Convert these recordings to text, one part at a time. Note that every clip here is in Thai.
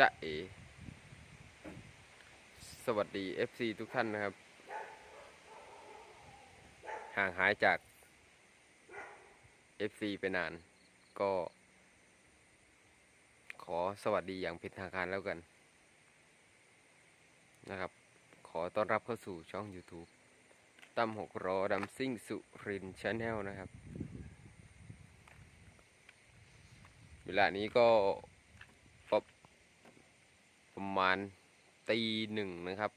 จะเอ สวัสดี FC ทุกท่านนะครับ ห่างหายจาก FC ไปนาน ก็ ขอสวัสดีอย่างเป็นทางการแล้วกัน นะครับ ขอต้อนรับเข้าสู่ช่อง YouTube ตั้มหกรอดัมซิ่งสุรินชาแนลนะครับ เวลานี้ก็ มาณตีหนึ่งนะครับ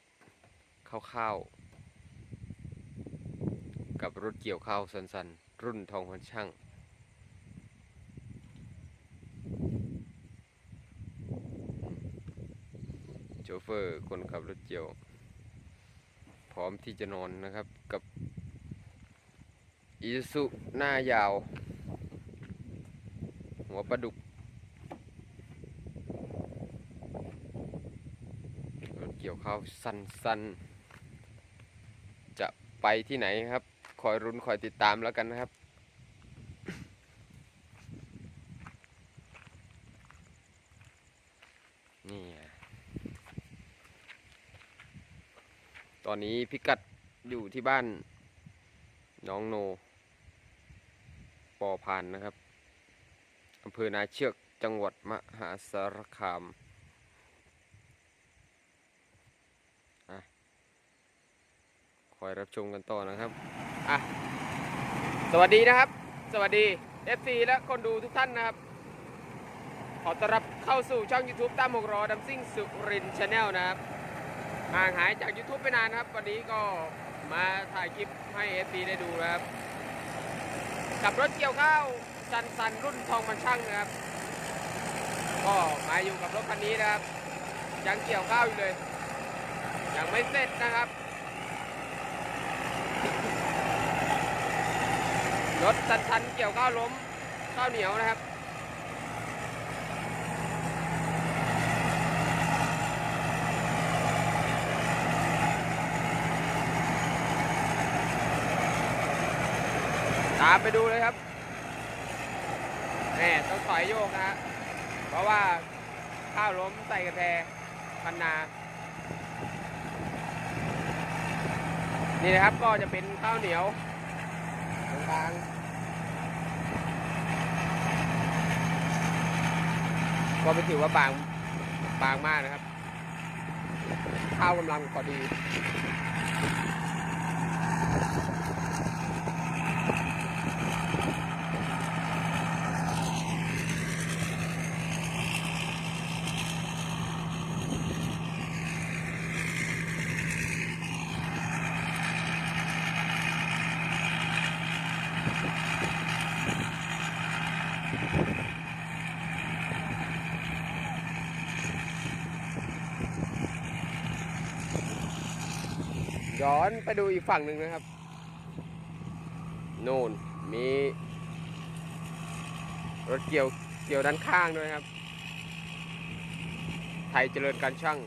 ข้าวๆกับรถเกี่ยวข้าวสันๆ รุ่นทองพันช่าง โชเฟอร์คนขับรถเกี่ยว พร้อมที่จะนอนนะครับกับอีสุหน้ายาว หัวปลาดุก รถเขาสั้นๆจะไปที่ไหนครับ คอยรุนคอยติดตามแล้วกันนะครับ นี่ ตอนนี้พิกัดอยู่ที่บ้านน้องโน ปอพานนะครับอำเภอนาเชือกจังหวัดมหาสารคามอะ คอยรับชมกันต่อนะครับอะสวัสดีนะครับ สวัสดี FC และคนดูทุกท่านนะครับ ขอต้อนรับเข้าสู่ช่อง YouTube ตามหกรอดัมซิ่งสุรินชาแนลนะครับห่างหายจาก YouTube ไปนานนะครับ วันนี้ก็มาถ่ายคลิปให้ FC ได้ดูนะครับ กับรถเกี่ยวข้าวสันสันรุ่นทองมันช่างนะครับ ก็มาอยู่กับรถคันนี้นะครับ ยังเกี่ยวข้าวอยู่เลย ยังไม่เสร็จนะครับ รถสันสันเกี่ยวข้าวล้มข้าวเหนียวนะครับ ตามไปดูเลยครับแน่ต้องถอยโยกนะฮะเพราะว่าข้าวล้มใส่กระแทพันนา นี่นะครับก็จะเป็นข้าวเหนียวตรงกลาง ก็ไม่ถือว่าบางบางมากนะครับ ข้าวกำลังพอดี ย้อนไปดูอีกฝั่งหนึ่งนะครับนู่นมีรถเกี่ยวเกี่ยวด้านข้างด้วยครับ ไทยเจริญการช่าง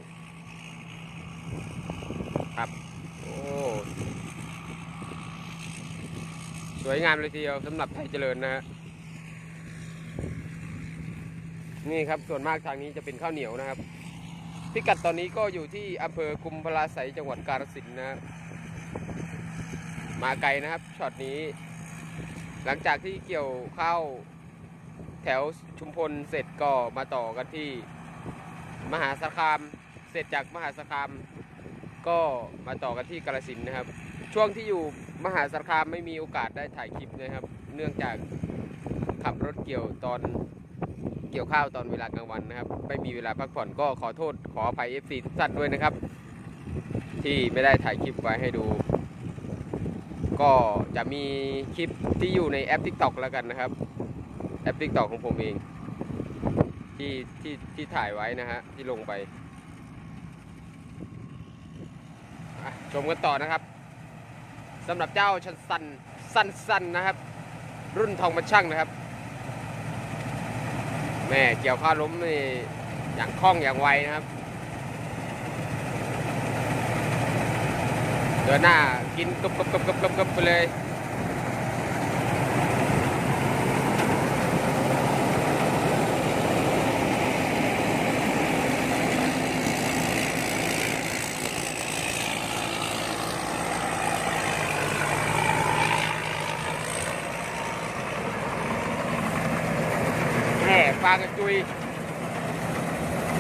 ครับ โอ้สวยงามเลยทีเดียวสำหรับไทยเจริญนะฮะนี่ครับส่วนมากทางนี้จะเป็นข้าวเหนียวนะครับ พิกัดตอนนี้ก็อยู่ที่อำเภอกุมภลาไสยจังหวัดกาฬสินธุ์นะฮะมาไกลนะครับช็อตนี้ หลังจากที่เกี่ยวข้าวแถวชุมพลเสร็จก็มาต่อกันที่มหาสารคาม เสร็จจากมหาสารคาม ก็มาต่อกันที่กาฬสินธุ์นะครับ ช่วงที่อยู่มหาสารคามไม่มีโอกาสได้ถ่ายคลิปนะครับ เนื่องจากขับรถเกี่ยวตอน เกี่ยวข้าวตอนเวลากลางวันนะครับ ไม่มีเวลาพักผ่อนก็ขอโทษขออภัย FC ทุกท่านด้วยนะครับ ที่ไม่ได้ถ่ายคลิปไว้ให้ดู ก็จะมีคลิปที่อยู่ในแอป TikTok แล้วกันนะครับ แอป TikTok ของผมเองที่ที่ที่ถ่ายไว้นะฮะที่ลงไปชมกันต่อนะครับสำหรับเจ้าชันสันสันสันนะครับ รุ่นทองมันช่างนะครับ แม่เกี่ยวข้าวล้มนี่อย่างคล่องอย่างไวนะครับ เดินหน้ากินกบกบกบกบกบกบไปเลย ฟางกับจุย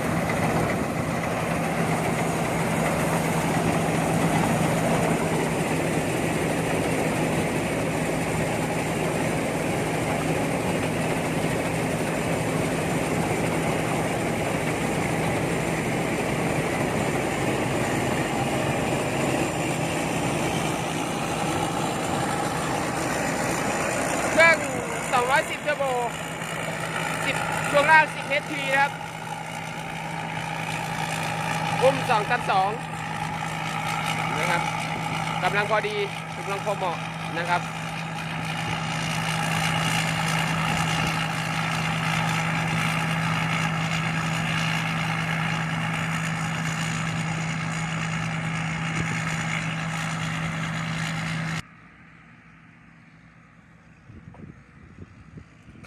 เครื่อง 210เทอร์โบ 10 ช่วงล่าง10 HP นะครับอุ้ม2ตัน2นะครับกำลังพอดีกำลังพอเหมาะนะครับ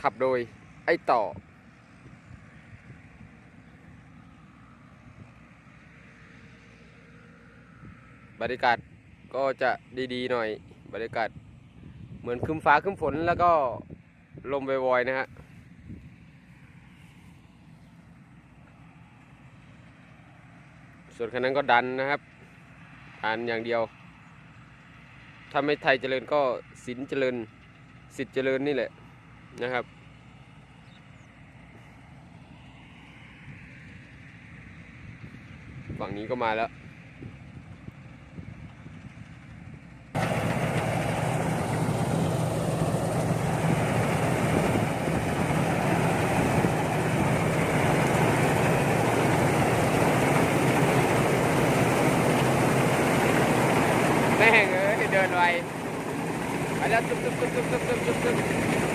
ขับโดยไอ้ต่อ บรรยากาศก็จะดีๆหน่อย บรรยากาศเหมือนคึมฟ้าคึมฝนแล้วก็ลมวอยๆนะฮะส่วนคันนั้นก็ดันนะครับดันอย่างเดียวถ้าไม่ไทยเจริญก็สินเจริญสิทธิ์เจริญนี่แหละนะครับ ฝั่งนี้ก็มาแล้ว แม่งเอ้ยเดินไวไปแล้วตุ๊บตุ๊บตุ๊บตุ๊บตุ๊บตุ๊บตุ๊บ